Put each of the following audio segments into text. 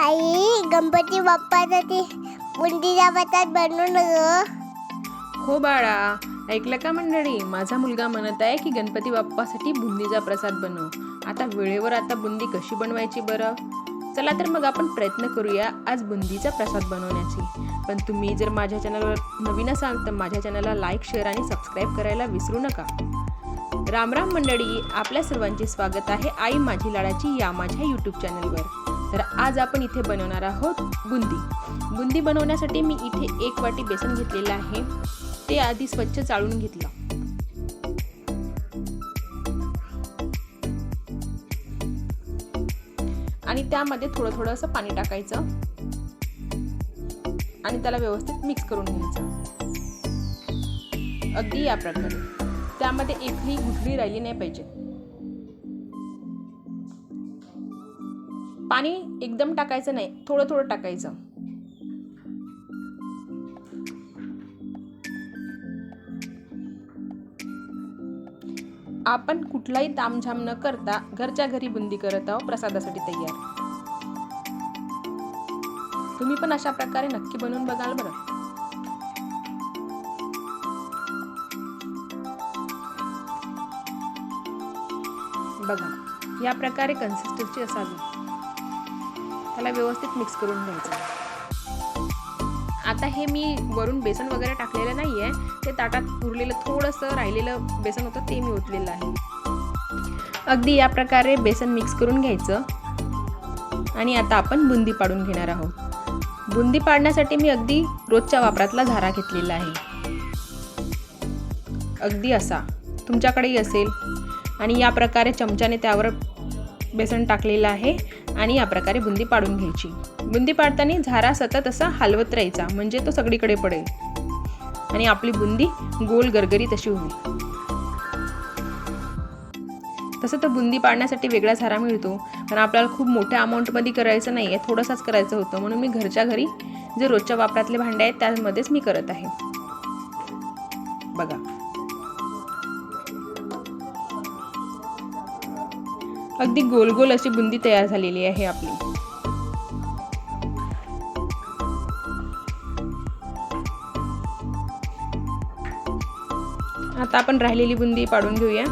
आई गणपती बाप्पासाठी बुंदीच्या भातात बनवून ग. हो बाळा ऐकलं का मंडळी? माझा मुलगा म्हणत आहे की गणपती बाप्पासाठी बुंदीचा प्रसाद बनव. आता वेळेवर आता बुंदी कशी बनवायची बरं? चला तर मग आपण प्रयत्न करूया आज बुंदीचा प्रसाद बनवण्याची. पण तुम्ही जर माझ्या चॅनलवर नवीन असाल तर माझ्या चॅनलला लाईक शेअर आणि सबस्क्राईब करायला विसरू नका. राम राम मंडळी आपल्या सर्वांचे स्वागत आहे आई माझी लाडाची या माझ्या यूट्यूब चॅनलवर. तर आज आपण इथे बनवणार आहोत बुंदी. बुंदी बनवण्यासाठी मी इथे एक वाटी बेसन घेतलेलं आहे. ते आधी स्वच्छ चाळून घेतलं. आणि त्यामध्ये थोडं थोडं असं पाणी टाकायचं. आणि त्याला व्यवस्थित मिक्स करून घ्यायचं. अगदी या प्रकारे. त्यामध्ये एकही गुठळी राहिली नाही पाहिजे. पाणी एकदम टाकायचं नाही थोडं थोडं टाकायचं. आपण कुठलाही तामझाम न करता घरच्या घरी बुंदी करत आहोत प्रसादासाठी तयार. तुम्ही पण अशा प्रकारे नक्की बनवून बघाल बरं. बघा या प्रकारे कन्सिस्टन्सी असावी. त्याला व्यवस्थित मिक्स करून घ्यायचं. आता हे मी वरून बेसन वगैरे टाकलेलं नाही आहे ते ताटात उरलेलं थोडंसं राहिलेलं बेसन होतं ते मी ओतलेलं आहे. अगदी या प्रकारे बेसन मिक्स करून घ्यायचं. आणि आता आपण बुंदी पाडून घेणार आहोत. बुंदी पाडण्यासाठी मी अगदी रोजच्या वापरातला झारा घेतलेला आहे. अगदी असा. तुमच्याकडेही असेल. आणि या प्रकारे चमच्याने त्यावर बेसन टाकलेलं आहे आणि या प्रकारे बुंदी पाडून घ्यायची. बुंदी पाडताना झारा सतत असा हलवत राहायचा म्हणजे तो सगळीकडे पडेल. आणि आपली बुंदी गोल गरगरीत अशी होईल. तसं तर बुंदी पाडण्यासाठी वेगळा झारा मिळतो पण आपल्याला खूप मोठ्या अमाऊंटमध्ये करायचं नाही आहे थोडंसाच करायचं होतं. म्हणून मी घरच्या घरी जे रोजच्या वापरातले भांडे आहेत त्यामध्येच मी करत आहे. बघा. अगदी गोल गोल अशी बुंदी तयार झालेली आहे आपली. आता आपण राहिलेली बुंदी पाडून घेऊया.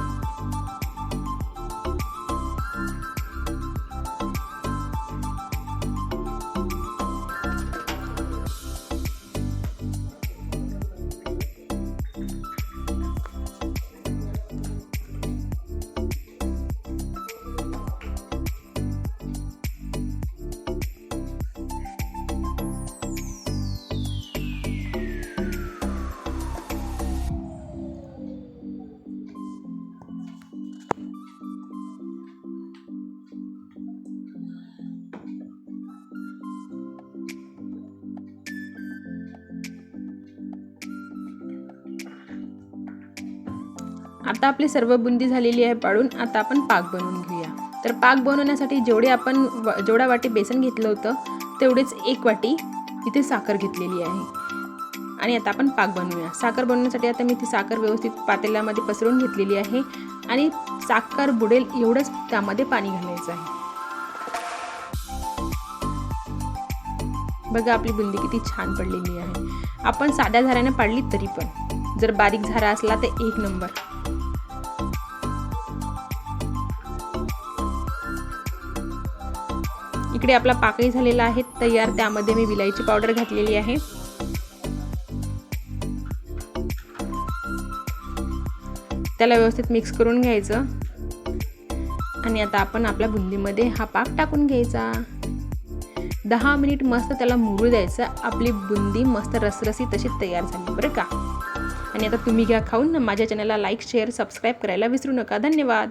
आता आपली सर्व बुंदी झालेली आहे पाडून आता आपण पाक बनवून घेऊया. तर पाक बनवण्यासाठी जेवढे आपण व- जेवढ्या वाटी बेसन घेतलं होतं तेवढेच एक वाटी इथे साखर घेतलेली आहे. आणि आता आपण पाक बनवूया. साखर बनवण्यासाठी आता मी ती साखर व्यवस्थित पातेल्यामध्ये पसरून घेतलेली आहे आणि साखर बुडेल एवढंच त्यामध्ये पाणी घालायचं आहे. बघा आपली बुंदी किती छान पडलेली आहे. आपण साध्या झाऱ्याने पाडली तरी पण. जर बारीक झारा असला तर एक नंबर. इकडे आपला पाकळी झालेला आहे तयार. त्यामध्ये मी विलायची पावडर घातलेली आहे. त्याला व्यवस्थित मिक्स करून घ्यायचं. आणि आता आपण आपल्या बुंदीमध्ये हा पाक टाकून घ्यायचा. दहा मिनिट मस्त त्याला मुरू द्यायचं. आपली बुंदी मस्त रसरसी तशी तयार झाली बरं का? आणि आता तुम्ही घ्या खाऊन. माझ्या चॅनलला लाईक शेअर सबस्क्राईब करायला विसरू नका. धन्यवाद.